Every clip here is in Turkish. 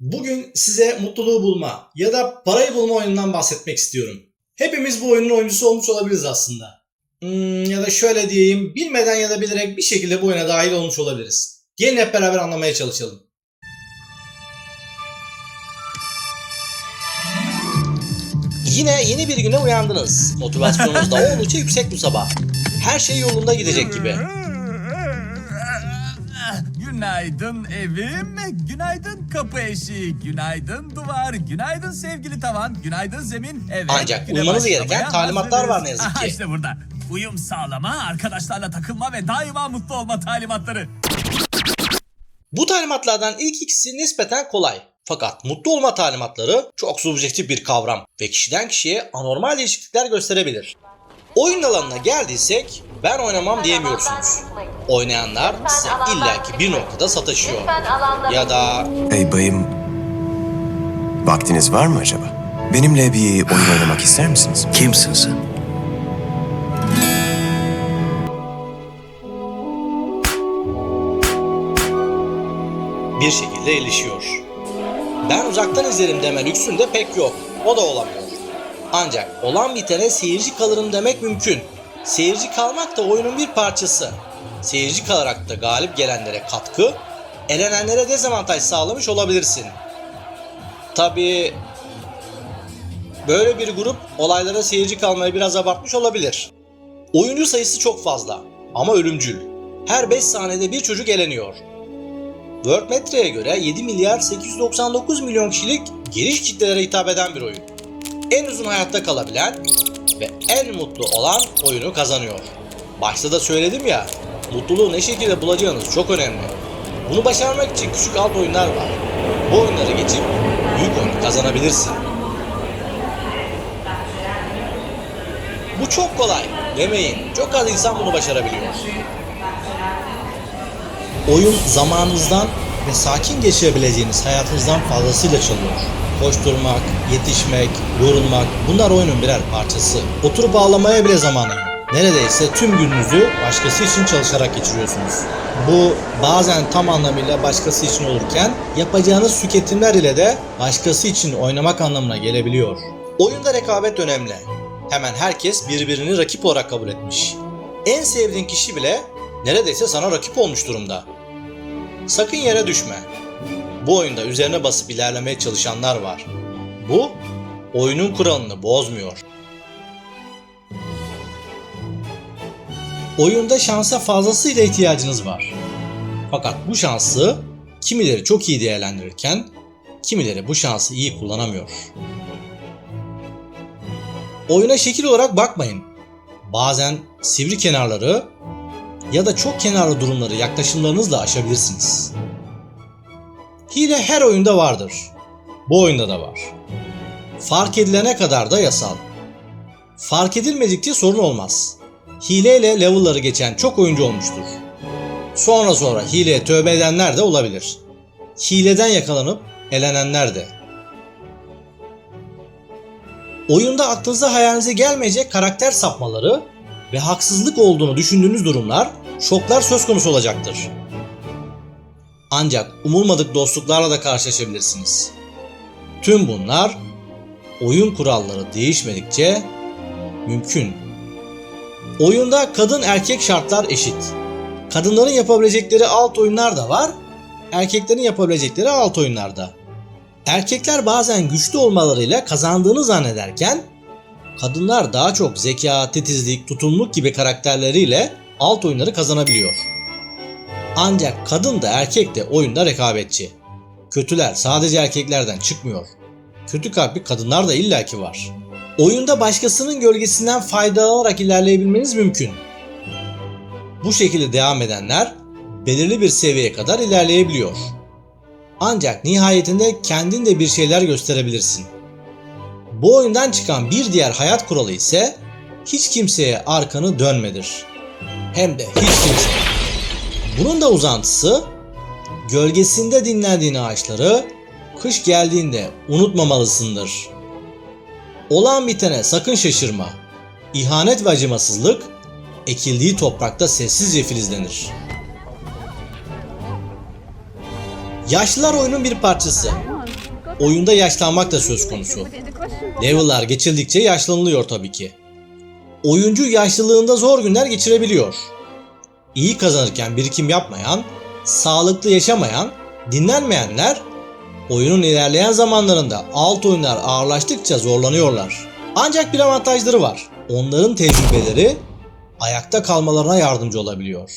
Bugün size mutluluğu bulma ya da parayı bulma oyunundan bahsetmek istiyorum. Hepimiz bu oyunun oyuncusu olmuş olabiliriz aslında. Hmm, ya da şöyle diyeyim, bilmeden ya da bilerek bir şekilde bu oyuna dahil olmuş olabiliriz. Gelin hep beraber anlamaya çalışalım. Yine yeni bir güne uyandınız. Motivasyonunuz da oldukça yüksek bu sabah. Her şey yolunda gidecek gibi. Günaydın evim, günaydın kapı eşiği, günaydın duvar, günaydın sevgili tavan, günaydın zemin. Evet, Ancak güne uymanız gereken talimatlar var ne yazık Aha, ki. işte burada. Uyum sağlama, arkadaşlarla takılma ve daima mutlu olma talimatları. Bu talimatlardan ilk ikisi nispeten kolay. Fakat mutlu olma talimatları çok subjektif bir kavram ve kişiden kişiye anormal değişiklikler gösterebilir. Oyun alanına geldiysek ben oynamam diyemiyorsunuz. Oynayanlar size illaki bir noktada sataşıyor. Ya da Hey bayım, vaktiniz var mı acaba? Benimle bir oyun oynamak ister misiniz? Kimsin sen? bir şekilde ilişiyor. Ben uzaktan izlerim deme lüksün de pek yok. O da olamıyor. Ancak olan bitene seyirci kalırım demek mümkün. Seyirci kalmak da oyunun bir parçası. Seyirci kalarak da galip gelenlere katkı, elenenlere dezavantaj sağlamış olabilirsin. Tabii böyle bir grup olaylara seyirci kalmayı biraz abartmış olabilir. Oyuncu sayısı çok fazla ama ölümcül. Her 5 saniyede bir çocuk eleniyor. Worldmetre'ye göre 7 milyar 899 milyon kişilik geniş kitlelere hitap eden bir oyun. En uzun hayatta kalabilen ve en mutlu olan oyunu kazanıyor. Başta da söyledim ya, mutluluğu ne şekilde bulacağınız çok önemli. Bunu başarmak için küçük alt oyunlar var. Bu oyunları geçip büyük oyunu kazanabilirsin. Bu çok kolay demeyin. Çok az insan bunu başarabiliyor. Oyun zamanınızdan ve sakin geçirebileceğiniz hayatınızdan fazlasıyla çalıyor. Koşturmak, yetişmek, yorulmak bunlar oyunun birer parçası. Oturup ağlamaya bile zamanı. Neredeyse tüm gününüzü başkası için çalışarak geçiriyorsunuz. Bu bazen tam anlamıyla başkası için olurken yapacağınız tüketimler ile de başkası için oynamak anlamına gelebiliyor. Oyunda rekabet önemli. Hemen herkes birbirini rakip olarak kabul etmiş. En sevdiğin kişi bile neredeyse sana rakip olmuş durumda. Sakın yere düşme. Bu oyunda üzerine basıp ilerlemeye çalışanlar var. Bu oyunun kuralını bozmuyor. Oyunda şansa fazlasıyla ihtiyacınız var. Fakat bu şansı kimileri çok iyi değerlendirirken kimileri bu şansı iyi kullanamıyor. Oyuna şekil olarak bakmayın. Bazen sivri kenarları ya da çok kenarlı durumları yaklaşımlarınızla aşabilirsiniz. Hile her oyunda vardır. Bu oyunda da var. Fark edilene kadar da yasal. Fark edilmedikçe sorun olmaz. Hileyle level'ları geçen çok oyuncu olmuştur. Sonra sonra hileye tövbe edenler de olabilir. Hileden yakalanıp elenenler de. Oyunda aklınıza hayalinize gelmeyecek karakter sapmaları ve haksızlık olduğunu düşündüğünüz durumlar, şoklar söz konusu olacaktır. Ancak umulmadık dostluklarla da karşılaşabilirsiniz. Tüm bunlar oyun kuralları değişmedikçe mümkün. Oyunda kadın erkek şartlar eşit. Kadınların yapabilecekleri alt oyunlar da var, erkeklerin yapabilecekleri alt oyunlar da. Erkekler bazen güçlü olmalarıyla kazandığını zannederken kadınlar daha çok zeka, titizlik, tutumluluk gibi karakterleriyle alt oyunları kazanabiliyor. Ancak kadın da erkek de oyunda rekabetçi. Kötüler sadece erkeklerden çıkmıyor. Kötü kalpli kadınlar da illaki var. Oyunda başkasının gölgesinden faydalanarak ilerleyebilmeniz mümkün. Bu şekilde devam edenler belirli bir seviyeye kadar ilerleyebiliyor. Ancak nihayetinde kendin de bir şeyler gösterebilirsin. Bu oyundan çıkan bir diğer hayat kuralı ise hiç kimseye arkanı dönmedir. Hem de hiç kimse. Bunun da uzantısı gölgesinde dinlendiğin ağaçları kış geldiğinde unutmamalısındır. Olan bitene sakın şaşırma. İhanet ve acımasızlık ekildiği toprakta sessizce filizlenir. Yaşlılar oyunun bir parçası. oyunda yaşlanmak da söz konusu. Level'lar geçildikçe yaşlanılıyor tabii ki. Oyuncu yaşlılığında zor günler geçirebiliyor. İyi kazanırken birikim yapmayan, sağlıklı yaşamayan, dinlenmeyenler oyunun ilerleyen zamanlarında alt oyunlar ağırlaştıkça zorlanıyorlar. Ancak bir avantajları var. Onların tecrübeleri ayakta kalmalarına yardımcı olabiliyor.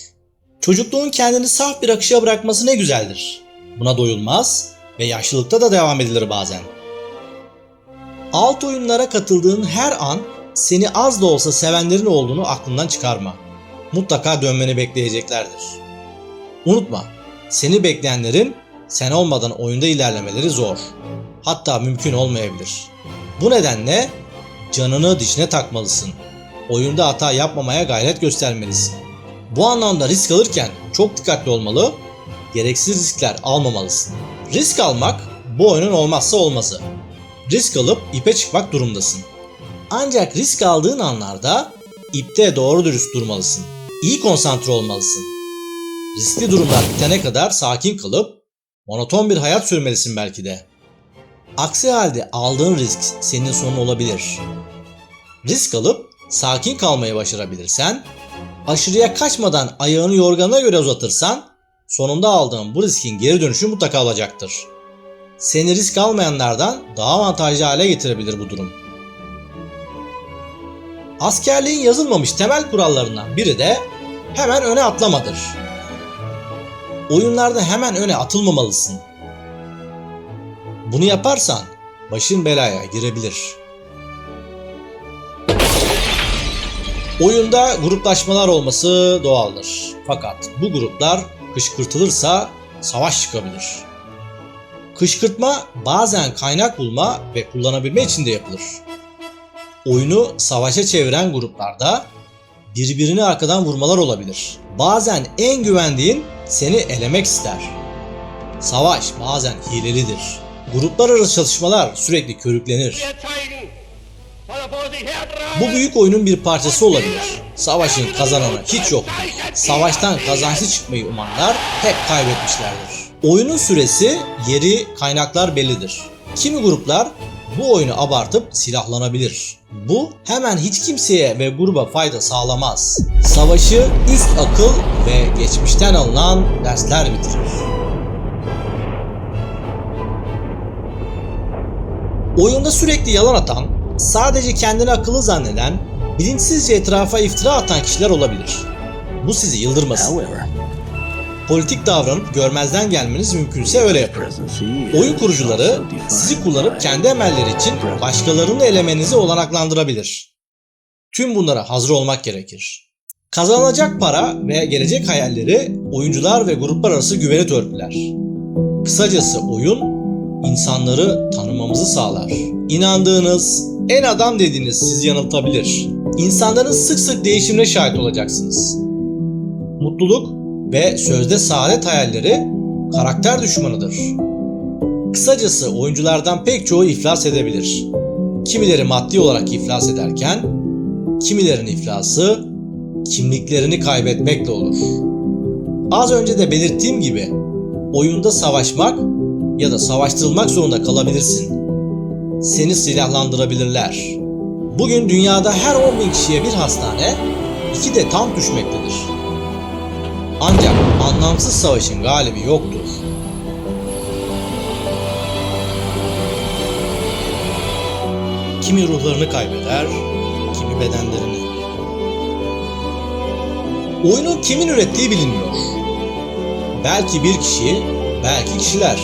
Çocukluğun kendini saf bir akışa bırakması ne güzeldir. Buna doyulmaz ve yaşlılıkta da devam edilir bazen. Alt oyunlara katıldığın her an seni az da olsa sevenlerin olduğunu aklından çıkarma. Mutlaka dönmeni bekleyeceklerdir. Unutma, seni bekleyenlerin sen olmadan oyunda ilerlemeleri zor. Hatta mümkün olmayabilir. Bu nedenle canını dişine takmalısın. Oyunda hata yapmamaya gayret göstermelisin. Bu anlamda risk alırken çok dikkatli olmalı, gereksiz riskler almamalısın. Risk almak bu oyunun olmazsa olmazı. Risk alıp ipe çıkmak durumdasın. Ancak risk aldığın anlarda ipte doğru dürüst durmalısın. İyi konsantre olmalısın. Riskli durumlar bitene kadar sakin kalıp monoton bir hayat sürmelisin belki de. Aksi halde aldığın risk senin sonun olabilir. Risk alıp sakin kalmayı başarabilirsen, aşırıya kaçmadan ayağını yorganına göre uzatırsan, sonunda aldığın bu riskin geri dönüşü mutlaka olacaktır. Seni risk almayanlardan daha avantajlı hale getirebilir bu durum. Askerliğin yazılmamış temel kurallarından biri de hemen öne atlamadır. Oyunlarda hemen öne atılmamalısın. Bunu yaparsan başın belaya girebilir. Oyunda gruplaşmalar olması doğaldır. Fakat bu gruplar kışkırtılırsa savaş çıkabilir. Kışkırtma bazen kaynak bulma ve kullanabilme için de yapılır. Oyunu savaşa çeviren gruplarda birbirini arkadan vurmalar olabilir. Bazen en güvendiğin seni elemek ister. Savaş bazen hilelidir. Gruplar arası çalışmalar sürekli körüklenir. Bu büyük oyunun bir parçası olabilir. Savaşın kazananı hiç yok. Savaştan kazançlı çıkmayı umanlar hep kaybetmişlerdir. Oyunun süresi, yeri, kaynaklar bellidir. Kimi gruplar bu oyunu abartıp silahlanabilir. Bu hemen hiç kimseye ve gruba fayda sağlamaz. Savaşı üst akıl ve geçmişten alınan dersler bitirir. Oyunda sürekli yalan atan, sadece kendini akıllı zanneden, bilinçsizce etrafa iftira atan kişiler olabilir. Bu sizi yıldırmasın. Politik davranıp görmezden gelmeniz mümkünse öyle yapın. Oyun kurucuları sizi kullanıp kendi emelleri için başkalarını elemenizi olanaklandırabilir. Tüm bunlara hazır olmak gerekir. Kazanılacak para ve gelecek hayalleri oyuncular ve gruplar arası güveni törpüler. Kısacası oyun insanları tanımamızı sağlar. İnandığınız, en adam dediğiniz sizi yanıltabilir. İnsanların sık sık değişimine şahit olacaksınız. Mutluluk ve sözde saadet hayalleri karakter düşmanıdır. Kısacası oyunculardan pek çoğu iflas edebilir. Kimileri maddi olarak iflas ederken, kimilerin iflası kimliklerini kaybetmekle olur. Az önce de belirttiğim gibi oyunda savaşmak ya da savaştırılmak zorunda kalabilirsin. Seni silahlandırabilirler. Bugün dünyada her 10 bin kişiye bir hastane, iki de tam düşmektedir. Ancak anlamsız savaşın galibi yoktur. Kimi ruhlarını kaybeder, kimi bedenlerini. Oyunun kimin ürettiği bilinmiyor. Belki bir kişi, belki kişiler.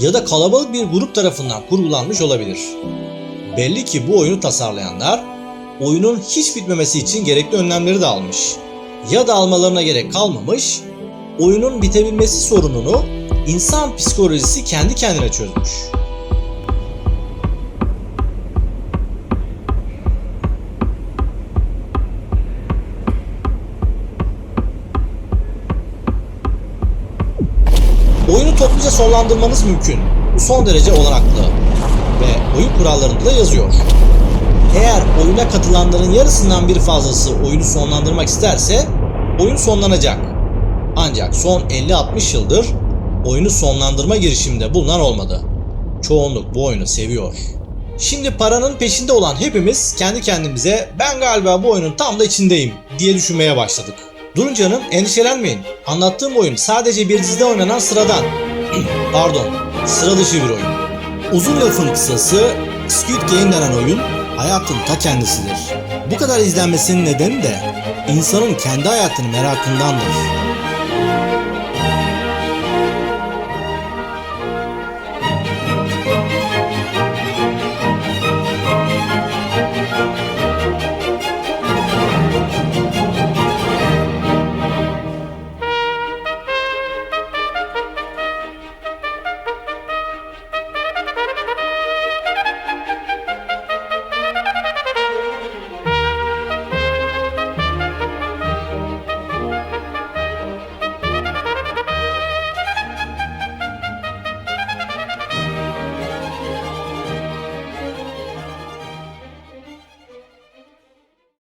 Ya da kalabalık bir grup tarafından kurgulanmış olabilir. Belli ki bu oyunu tasarlayanlar oyunun hiç bitmemesi için gerekli önlemleri de almış. Ya da almalarına gerek kalmamış, oyunun bitebilmesi sorununu insan psikolojisi kendi kendine çözmüş. Oyunu topluca sonlandırmanız mümkün. Son derece olanaklı ve oyun kurallarında da yazıyor. Eğer oyuna katılanların yarısından bir fazlası oyunu sonlandırmak isterse oyun sonlanacak. Ancak son 50-60 yıldır oyunu sonlandırma girişiminde bulunan olmadı. Çoğunluk bu oyunu seviyor. Şimdi paranın peşinde olan hepimiz kendi kendimize ben galiba bu oyunun tam da içindeyim diye düşünmeye başladık. Durun canım endişelenmeyin. Anlattığım oyun sadece bir dizide oynanan sıradan. Pardon, sıra dışı bir oyun. Uzun lafın kısası Squid Game denen oyun hayatın ta kendisidir. Bu kadar izlenmesinin nedeni de insanın kendi hayatını merakındandır.